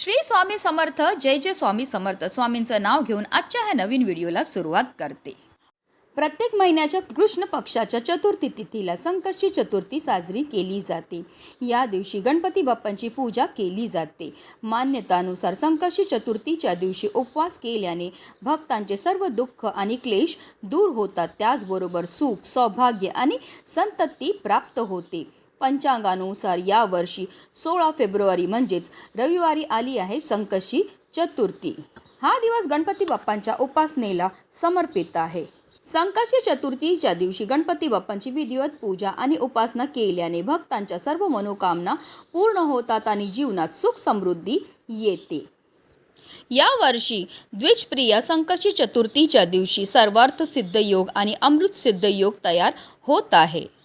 श्री स्वामी समर्थ जय जय स्वामी समर्थ. स्वामींचं नाव घेऊन आजच्या ह्या नवीन व्हिडिओला सुरुवात करते. प्रत्येक महिन्याच्या कृष्ण पक्षाच्या चतुर्थी तिथीला संकष्टी चतुर्थी साजरी केली जाते. या दिवशी गणपती बाप्पांची पूजा केली जाते. मान्यतानुसार संकष्टी चतुर्थीच्या दिवशी उपवास केल्याने भक्तांचे सर्व दुःख आणि क्लेश दूर होतात. त्याचबरोबर सुख सौभाग्य आणि संतती प्राप्त होते. पंचांगानुसार यावर्षी सोळा फेब्रुवारी म्हणजेच रविवारी आली आहे संकशी चतुर्थी. हा दिवस गणपती बाप्पांच्या उपासनेला समर्पित आहे. संकष्टी चतुर्थीच्या दिवशी गणपती बाप्पांची विधिवत पूजा आणि उपासना केल्याने भक्तांच्या सर्व मनोकामना पूर्ण होतात आणि जीवनात सुख समृद्धी येते. यावर्षी द्विजप्रिया संकष्टी चतुर्थीच्या दिवशी सर्वार्थ सिद्ध योग आणि अमृत सिद्ध योग तयार होत आहे.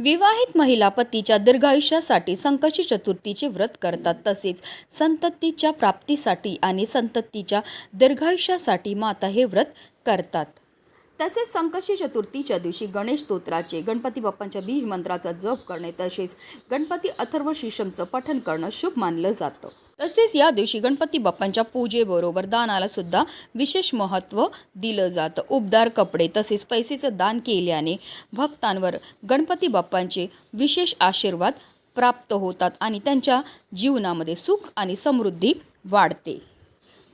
विवाहित महिला पतीच्या दीर्घायुष्यासाठी संकशी चतुर्थीचे व्रत करतात. तसेच संततीच्या प्राप्तीसाठी आणि संततीच्या दीर्घायुष्यासाठी माता हे व्रत करतात. तसेच संकशी चतुर्थीच्या दिवशी गणेश स्तोत्राचे गणपती बाप्पांच्या बीज मंत्राचा जप करणे तसेच गणपती अथर्व शिशमचं पठण करणं शुभ मानलं जातं. तसेच या दिवशी गणपती बाप्पांच्या पूजेबरोबर दानाला सुद्धा विशेष महत्त्व दिलं जातं. उबदार कपडे तसेच पैसेचं दान केल्याने भक्तांवर गणपती बाप्पांचे विशेष आशीर्वाद प्राप्त होतात आणि त्यांच्या जीवनामध्ये सुख आणि समृद्धी वाढते.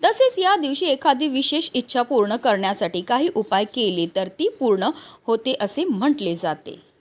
तसेच या दिवशी एखादी विशेष इच्छा पूर्ण करण्यासाठी काही उपाय केले तर ती पूर्ण होते असे म्हटले जाते.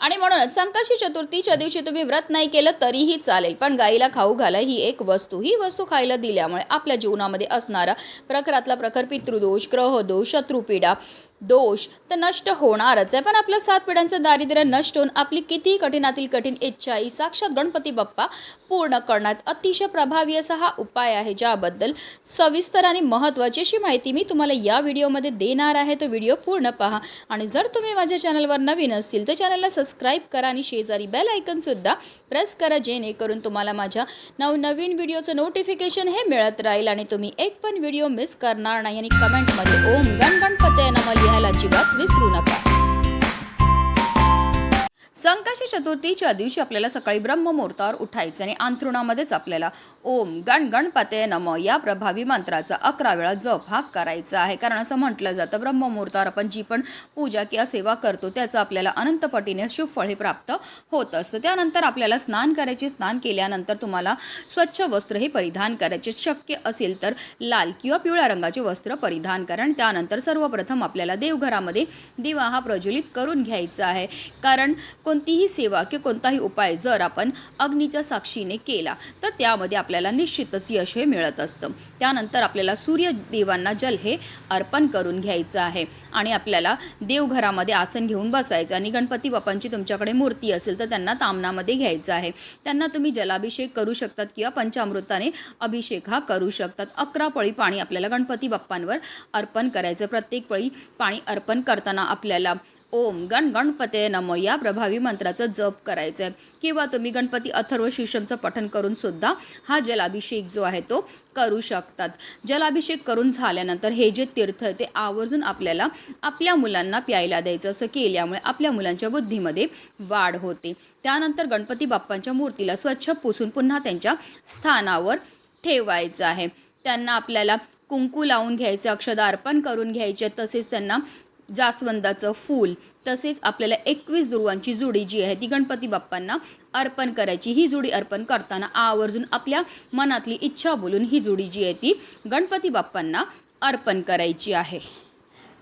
आणि म्हणूनच संकष्टी चतुर्थीच्या दिवशी तुम्ही व्रत नाही केलं तरीही चालेल. पण गाईला खाऊ घाला ही एक वस्तू. ही वस्तू खायला दिल्यामुळे आपल्या जीवनामध्ये असणारा प्रखरातला प्रखर पितृदोष ग्रहदोष शत्रुपीडा दोष तर नष्ट होणारच आहे. पण आपलं सात पिढ्यांचं दारिद्र्य नष्ट होऊन आपली किती कठीणातील कठीण इच्छा ही साक्षात गणपती बाप्पा पूर्ण करण्यात अतिशय प्रभावी असा हा उपाय आहे. ज्याबद्दल सविस्तर आणि महत्त्वाची अशी माहिती मी तुम्हाला या व्हिडिओमध्ये देणार आहे. तो व्हिडिओ पूर्ण पहा. आणि जर तुम्ही माझ्या चॅनलवर नवीन असतील तर चॅनलला सबस्क्राईब करा आणि शेजारी बेल आयकनसुद्धा प्रेस करा जेणेकरून तुम्हाला माझ्या नवनवीन व्हिडिओचं नोटिफिकेशन हे मिळत राहील आणि तुम्ही एक पण व्हिडिओ मिस करणार नाही. आणि कमेंटमध्ये ओम गण गणपतय नमः लिहायला अजिबात विसरू नका. संकष्टी चतुर्थीच्या दिवशी आपल्याला सकाळी ब्रह्ममुहूर्तावर उठायचं आणि अंथरुणामध्येच आपल्याला ओम गण गणपते नम या प्रभावी मंत्राचा अकरा वेळा जप हा करायचा आहे. कारण असं म्हटलं जातं ब्रह्ममुहूर्तावर आपण जी पण पूजा किंवा सेवा करतो त्याचं आपल्याला अनंतपटीने पटीने हे प्राप्त होत असतं. त्यानंतर आपल्याला स्नान करायचे स्नान केल्यानंतर तुम्हाला स्वच्छ वस्त्र हे परिधान करायचे. शक्य असेल तर लाल किंवा पिवळ्या रंगाचे वस्त्र परिधान करा आणि त्यानंतर सर्वप्रथम आपल्याला देवघरामध्ये दिवा हा प्रज्वलित करून घ्यायचा आहे. कारण कोण कोणतीही सेवा किंवा कोणताही उपाय जर आपण अग्नीच्या साक्षीने केला तर त्यामध्ये आपल्याला निश्चितच यश हे मिळत असतं. त्यानंतर आपल्याला सूर्यदेवांना जल हे अर्पण करून घ्यायचं आहे आणि आपल्याला देवघरामध्ये आसन घेऊन बसायचं आणि गणपती बाप्पांची तुमच्याकडे मूर्ती असेल तर त्यांना तामनामध्ये घ्यायचं आहे. त्यांना तुम्ही जलाभिषेक करू शकतात किंवा पंचामृताने अभिषेक हा करू शकतात. अकरा पळी पाणी आपल्याला गणपती बाप्पांवर अर्पण करायचं प्रत्येक पळी पाणी अर्पण करताना आपल्याला ओम गण गणपते नम. या प्रभावी मंत्राचं जप करायचं आहे किंवा तुम्ही गणपती अथर्व शीर्षमचं पठण करून सुद्धा हा जलाभिषेक जो आहे तो करू शकतात. जलाभिषेक करून झाल्यानंतर हे जे तीर्थ आहे ते आवर्जून आपल्याला आपल्या मुलांना प्यायला द्यायचं. असं केल्यामुळे आपल्या मुलांच्या बुद्धीमध्ये वाढ होते. त्यानंतर गणपती बाप्पांच्या मूर्तीला स्वच्छ पुसून पुन्हा त्यांच्या स्थानावर ठेवायचं आहे. त्यांना आपल्याला कुंकू लावून घ्यायचं अक्षदा अर्पण करून घ्यायचे. तसेच त्यांना जास्वंदाचं फूल तसेच आपल्याला एकवीस दुर्वांची जुडी जी आहे ती गणपती बाप्पांना अर्पण करायची. ही जुडी अर्पण करताना आवर्जून आपल्या मनातली इच्छा बोलून ही जुडी जी आहे ती गणपती बाप्पांना अर्पण करायची आहे.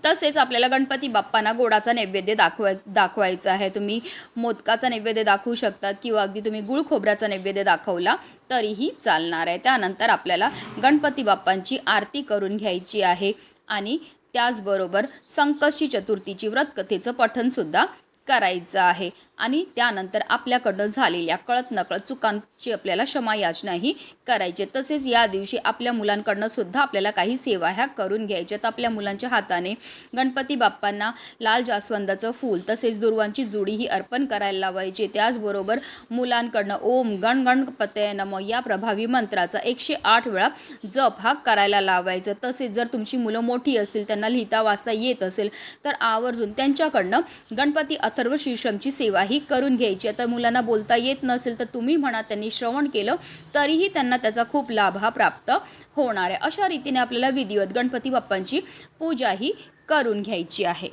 तसेच आपल्याला गणपती बाप्पांना गोडाचा नैवेद्य दाखवाय दाखवायचा आहे. तुम्ही मोदकाचा नैवेद्य दाखवू शकतात किंवा अगदी तुम्ही गुळ खोबऱ्याचा नैवेद्य दाखवला तरीही चालणार आहे. त्यानंतर आपल्याला गणपती बाप्पांची आरती करून घ्यायची आहे आणि त्याचबरोबर संकष्टी चतुर्थीची व्रतकथेचं पठणसुद्धा करायचं आहे. आणि त्यानंतर आपल्याकडनं झालेल्या कळत नकळत चुकांची आपल्याला क्षमा याचनाही करायची. तसेच या दिवशी आपल्या मुलांकडनं सुद्धा आपल्याला काही सेवा ह्या करून घ्यायच्यात आपल्या मुलांच्या हाताने गणपती बाप्पांना लाल जास्वंदाचं फूल तसेच दुर्वांची जुडी ही अर्पण करायला लावायची. त्याचबरोबर मुलांकडनं ओम गण गणपतय नम या प्रभावी मंत्राचा एकशे आठ वेळा जप हा करायला लावायचा. तसेच जर तुमची मुलं मोठी असतील त्यांना लिहिता वाचता येत असेल तर आवर्जून त्यांच्याकडनं गणपती अथर्व शीर्षमची सेवाही करून घ्यायची. आता मुलांना बोलता येत नसेल तर तुम्ही म्हणा त्यांनी श्रवण केलं तरीही त्यांना त्याचा खूप लाभ हा प्राप्त होणार आहे. अशा रीतीने आपल्याला विधिवत गणपती बाप्पांची पूजाही करून घ्यायची आहे.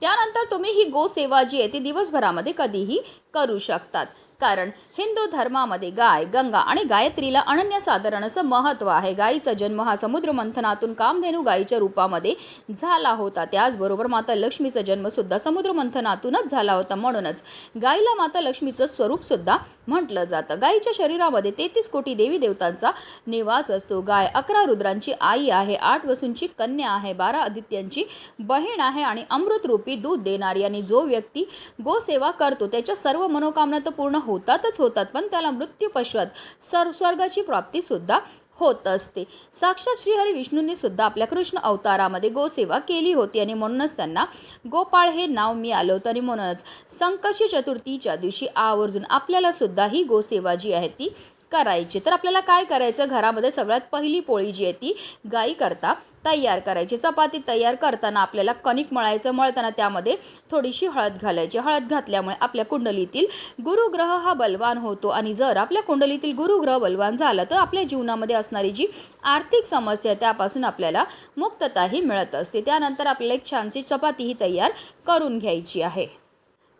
त्यानंतर तुम्ही ही गोसेवा जी आहे ती दिवसभरामध्ये कधीही करू शकतात. कारण हिंदू धर्मामध्ये गाय गंगा आणि गायत्रीला अनन्यसाधारण असं महत्त्व आहे. गायीचा जन्म हा समुद्र मंथनातून कामधेनू गायीच्या रूपामध्ये झाला होता. त्याचबरोबर माता लक्ष्मीचा जन्मसुद्धा समुद्र मंथनातूनच झाला होता म्हणूनच गायीला माता लक्ष्मीचं स्वरूपसुद्धा म्हटलं जातं. गायीच्या शरीरामध्ये तेहतीस कोटी देवी देवतांचा निवास असतो. गाय अकरा रुद्रांची आई आहे आठ वसूंची कन्या आहे बारा आदित्यांची बहीण आहे आणि अमृतरूपी दूध देणारी आणि जो व्यक्ती गोसेवा करतो त्याच्या सर्व मनोकामना तर पूर्ण हो होतातच होतात पण त्याला मृत्यू पश्चात सर स्वर्गाची प्राप्तीसुद्धा होत असते. साक्षात श्रीहरी विष्णूंनी सुद्धा आपल्या कृष्ण अवतारामध्ये गोसेवा केली होती आणि म्हणूनच त्यांना गोपाळ हे नाव मी आलो होतं. आणि म्हणूनच संकशी चतुर्थीच्या दिवशी आवर्जून आपल्याला सुद्धा ही गोसेवा जी आहे ती करायची. तर आपल्याला काय करायचं? घरामध्ये सगळ्यात पहिली पोळी जी आहे ती गाई करता तयार करायची. चपाती तयार करताना आपल्याला कणिक मळायचं मळताना त्यामध्ये थोडीशी हळद घालायची. हळद घातल्यामुळे आपल्या कुंडलीतील गुरुग्रह हा बलवान होतो आणि जर आपल्या कुंडलीतील गुरुग्रह बलवान झाला तर आपल्या जीवनामध्ये असणारी जी आर्थिक समस्या आहे त्यापासून आपल्याला मुक्तताही मिळत असते. त्यानंतर आपल्याला एक छानशी चपातीही तयार करून घ्यायची आहे.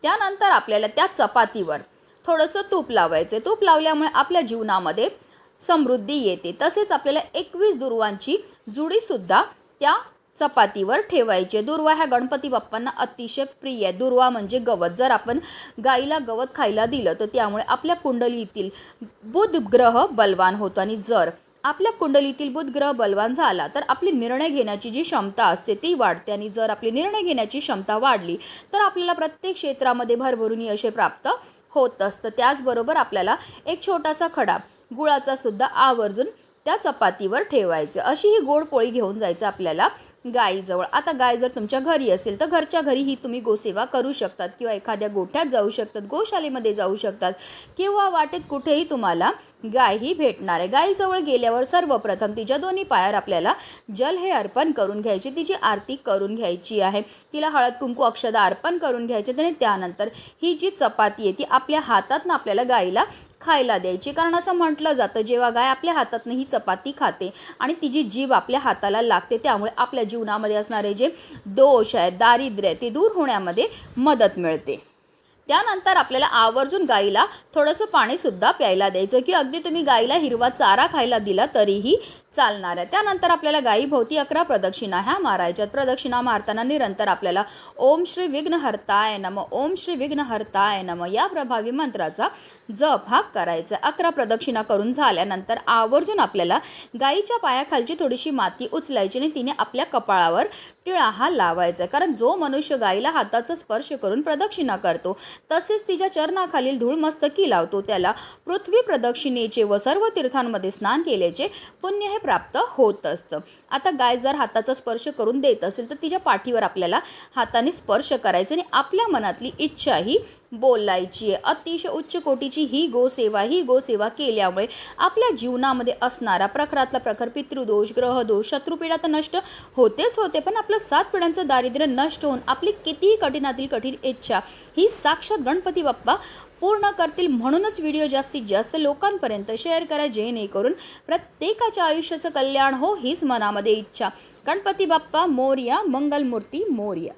त्यानंतर आपल्याला त्या चपातीवर थोडंसं तूप लावायचं तूप लावल्यामुळे आपल्या जीवनामध्ये समृद्धी येते. तसेच आपल्याला एकवीस दुर्वांची जुडीसुद्धा त्या चपातीवर ठेवायचे दुर्वा ह्या गणपती बाप्पांना अतिशय प्रिय आहे. दुर्वा म्हणजे गवत. जर आपण गाईला गवत खायला दिलं तर त्यामुळे आपल्या कुंडलीतील बुध ग्रह बलवान होतो. आणि जर आपल्या कुंडलीतील बुध ग्रह बलवान झाला तर आपली निर्णय घेण्याची जी क्षमता असते ती वाढते. आणि जर आपली निर्णय घेण्याची क्षमता वाढली तर आपल्याला प्रत्येक क्षेत्रामध्ये भरभरून यशे प्राप्त होत असतं. त्याचबरोबर आपल्याला एक छोटासा खडा गुळाचा सुद्धा आवर्जून त्या चपातीवर ठेवायचं. अशी ही गोड पोळी घेऊन जायचं आपल्याला. गाईजवळ. आता गाय जर तुमच्या घरी असेल तर घरच्या घरी ही तुम्ही गोसेवा करू शकतात किंवा एखाद्या गोठ्यात जाऊ शकतात गोशालेमध्ये जाऊ शकतात किंवा वाटेत कुठेही तुम्हाला गाय ही भेटणार आहे. गायीजवळ गेल्यावर सर्वप्रथम तिच्या दोन्ही पायावर आपल्याला जल हे अर्पण करून घ्यायची तिची आरती करून घ्यायची आहे. तिला हळद कुंकू अक्षदा अर्पण करून घ्यायचे आणि त्यानंतर ही जी चपाती आहे ती आपल्या हातातनं आपल्याला गाईला खायला द्यायची. कारण असं म्हटलं जातं जेव्हा गाय आपल्या हातातनं ही चपाती खाते आणि तिची जीभ आपल्या हाताला लागते त्यामुळे आपल्या जीवनामध्ये असणारे जे दोष आहे दारिद्र्य आहे ते दूर होण्यामध्ये मदत मिळते. त्यानंतर आपल्याला आवर्जून गाईला थोडंसं पाणीसुद्धा प्यायला द्यायचं की अगदी तुम्ही गाईला हिरवा चारा खायला दिला तरीही चालणार आहे. त्यानंतर आपल्याला गायीभोवती अकरा प्रदक्षिणा ह्या मारायच्यात. प्रदक्षिणा मारताना निरंतर आपल्याला ओम श्री विघ्नहर्ताय नम ओम श्री विघ्नहर्ताय नम या प्रभावी मंत्राचा जप हा करायचा अकरा प्रदक्षिणा करून झाल्यानंतर आवर्जून आपल्याला गाईच्या पायाखालची थोडीशी माती उचलायची आणि तिने आपल्या कपाळावर टिळा हा लावायचा कारण जो मनुष्य गाईला हाताचा स्पर्श करून प्रदक्षिणा करतो तसेच तिच्या चरणाखालील धूळ मस्तकी लावतो. त्याला पृथ्वी प्रदक्षिणेचे व सर्व तीर्थांमध्ये स्नान केल्याचे पुण्य हे प्राप्त होत असतं. आता गाय जर हाताचा स्पर्श करून देत असेल तर तिच्या पाठीवर आपल्याला हाताने स्पर्श करायचा आणि आपल्या मनातली इच्छा ही बोलायची आहे. अतिशय उच्च कोटीची ही गोसेवा ही गोसेवा केल्यामुळे आपल्या जीवनामध्ये असणारा प्रखरातला प्रखर पितृदोष ग्रहदोष शत्रुपीडा तर नष्ट होतेच होते पण आपलं सात पिढ्यांचं दारिद्र्य नष्ट होऊन आपली कितीही कठीणातील कठीण इच्छा ही साक्षात गणपती बाप्पा पूर्ण करतील म्हणूनच व्हिडिओ जास्तीत जास्त लोकांपर्यंत शेअर करा जेणेकरून प्रत्येकाच्या आयुष्याचं कल्याण हो हीच मनामध्ये इच्छा. गणपती बाप्पा मोर्या मंगलमूर्ती मोर्या.